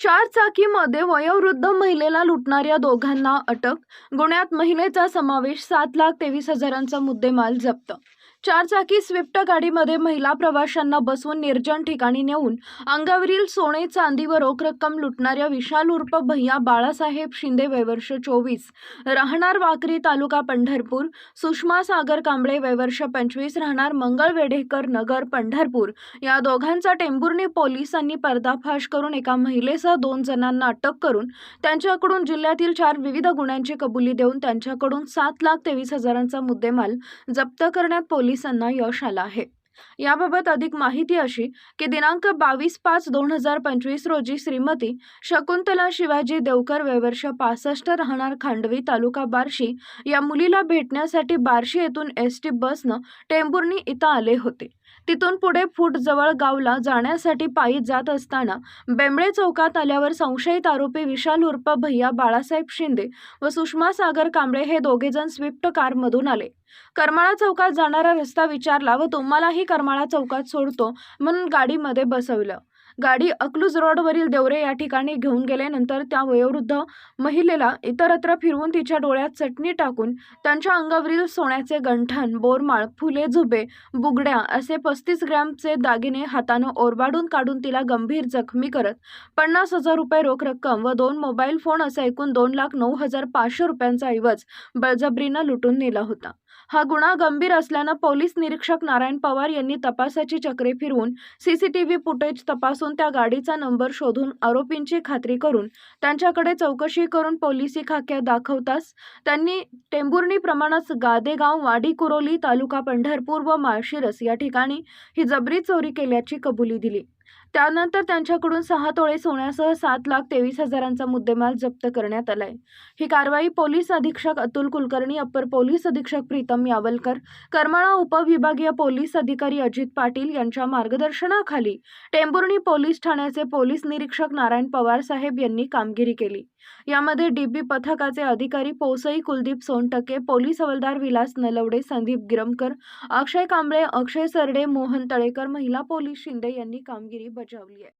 चार चाकीमध्ये वयोवृद्ध महिलेला लुटणाऱ्या दोघांना अटक गुन्ह्यात महिलेचा समावेश सात लाख तेवीस हजारांचा मुद्देमाल जप्त चारचाकी स्विफ्ट गाडीमध्ये महिला प्रवाशांना बसवून निर्जन ठिकाणी नेऊन अंगावरील सोने चांदी व रोख रक्कम लुटणाऱ्या विशाल उर्फ भैया बाळासाहेब शिंदे वयवर्ष चोवीस राहणार वाकरी तालुका पंढरपूर सुषमा सागर कांबळे वयवर्ष पंचवीस राहणार मंगळवेढेकर नगर पंढरपूर. या दोघांचा टेंभुर्णी पोलिसांनी पर्दाफाश करून एका महिलेसह दोन जणांना अटक करून त्यांच्याकडून जिल्ह्यातील चार विविध गुन्ह्यांची कबुली देऊन त्यांच्याकडून सात लाख तेवीस हजारांचा मुद्देमाल जप्त करण्यात पोलिसांना यश आलं आहे. याबाबत अधिक माहिती अशी की दिनांक बावीस पाच दोन हजार पंचवीस रोजी श्रीमती शकुंतला शिवाजी देवकर वयवर्ष पासष्ट राहणार खांडवी तालुका बार्शी या मुलीला भेटण्यासाठी बार्शी येथून एस टी बसनं टेंबुर्णी इथं आले होते. तिथून पुढे फूट जवळ गावला जाण्यासाठी पायी जात असताना बेंबळे चौकात आल्यावर संशयित आरोपी विशाल उर्फ भैया बाळासाहेब शिंदे व सुषमा सागर कांबळे हे दोघेजण स्विफ्ट कारमधून आले. करमाळा चौकात जाणारा रस्ता विचारला व तुम्हालाही करमाळा चौकात सोडतो म्हणून गाडीमध्ये बसवलं. गाडी अकलूज रोडवरील देवरे या ठिकाणी घेऊन गेल्यानंतर त्या वयोवृद्ध महिलेला इतरत्र फिरवून तिच्या डोळ्यात चटणी टाकून त्यांच्या अंगावरील सोन्याचे गंठण बोरमाळ फुले झुबे बुगड्या असे पस्तीस ग्रॅमचे दागिने हातानं ओरबाडून काढून तिला गंभीर जखमी करत पन्नास हजार रुपये रोख रक्कम व दोन मोबाईल फोन असा एकूण दोन लाख नऊ हजार पाचशे रुपयांचा ऐवज बळजबरीनं लुटून नेला होता. हा गुन्हा गंभीर असल्यानं पोलीस निरीक्षक नारायण पवार यांनी तपासाची चक्रे फिरवून सीसीटीव्ही फुटेज तपासून त्या गाडीचा नंबर शोधून आरोपींची खात्री करून त्यांच्याकडे चौकशी करून पोलिसी खाक्या दाखवताच त्यांनी टेंभुर्णी प्रमाणच गादेगाव वाडी कुरोली तालुका पंढरपूर व माळशिरस या ठिकाणी ही जबरी चोरी केल्याची कबुली दिली. त्यानंतर त्यांच्याकडून सहा तोळे सोन्यासह सात लाख तेवीस हजारांचा मुद्देमाल जप्त करण्यात आलाय. ही कारवाई पोलीस अधीक्षक अतुल कुलकर्णी अप्पर पोलीस अधीक्षक प्रीतम यावलकर करमाळा उपविभागीय पोलीस अधिकारी अजित पाटील यांच्या मार्गदर्शनाखाली टेंभुर्णी पोलीस ठाण्याचे पोलीस निरीक्षक नारायण पवार साहेब यांनी कामगिरी केली. यामध्ये डीबी पथकाचे अधिकारी पोसई कुलदीप सोनटके पोलीस हवालदार विलास नलवडे संदीप गिरमकर अक्षय कांबळे अक्षय सरडे मोहन तळेकर महिला पोलीस शिंदे यांनी कामगिरी बजावली आहे